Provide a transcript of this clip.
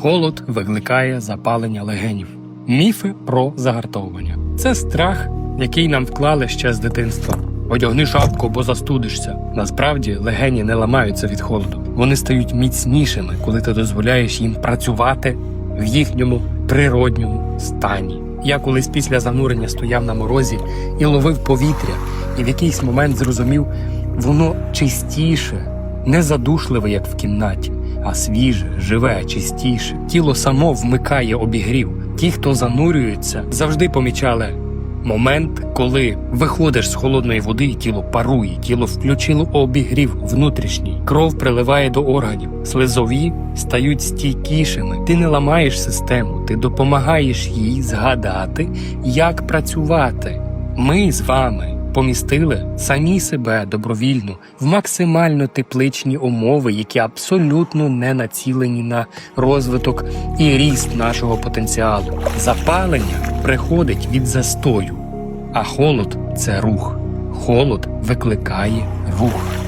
Холод викликає запалення легенів. Міфи про загартовування. Це страх, який нам вклали ще з дитинства. Одягни шапку, бо застудишся. Насправді легені не ламаються від холоду. Вони стають міцнішими, коли ти дозволяєш їм працювати в їхньому природньому стані. Я колись після занурення стояв на морозі і ловив повітря, і в якийсь момент зрозумів, воно чистіше, не задушливе, як в кімнаті, а свіже, живе, чистіше. Тіло само вмикає обігрів. Ті, хто занурюється, завжди помічали момент, коли виходиш з холодної води, і тіло парує, тіло включило обігрів внутрішній, кров приливає до органів, слизові стають стійкішими. Ти не ламаєш систему, ти допомагаєш їй згадати, як працювати. Ми з вами помістили самі себе добровільно в максимально тепличні умови, які абсолютно не націлені на розвиток і ріст нашого потенціалу. Запалення приходить від застою, а холод це рух. Холод викликає рух.